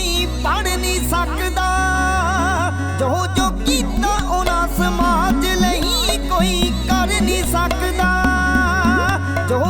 ਕੋਈ ਪੜ ਨਹੀਂ ਸਕਦਾ। ਜੋ ਜੋ ਕੀਤਾ ਉਹਨਾਂ ਸਮਾਜ ਲਈ ਕੋਈ ਕਰ ਨਹੀਂ ਸਕਦਾ। ਜੋ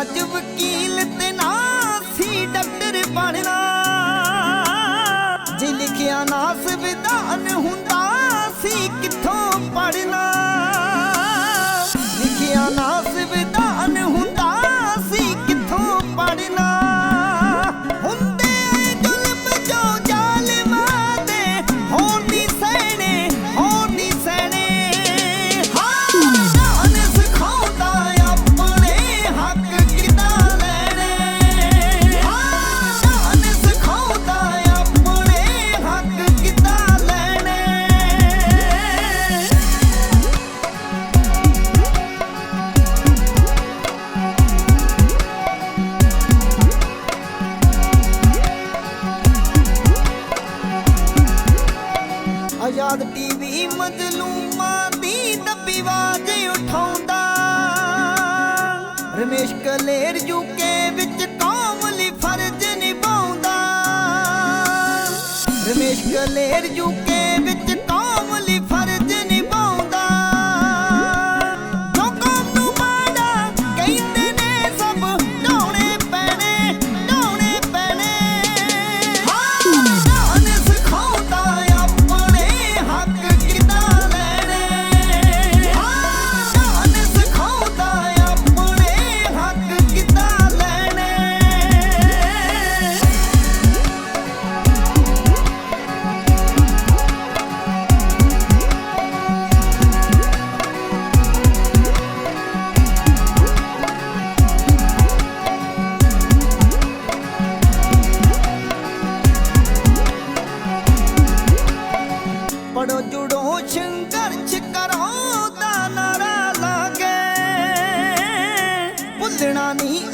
ਅੱਜ ਵਕੀਲ ਤੇ ਨਾ ਸੀ ਡਾਕਟਰ ਬਣਨਾ। ਜੇ ਲਿਖਿਆ ਨਾ ਸੰਵਿਧਾਨ ਹੁੰਦਾ ਆਜ਼ਾਦ ਟੀਵੀ ਮਜ਼ਲੂਮਾਂ ਦੀ ਦੱਬੀ ਆਵਾਜ਼ ਉਠਾਉਂਦਾ। ਰਮੇਸ਼ ਕਲੇਰ ਯੂਕੇ ਵਿੱਚ ਕੌਮ ਲਈ ਫਰਜ਼ ਨਿਭਾਉਂਦਾ। Ramesh Kaler UK me.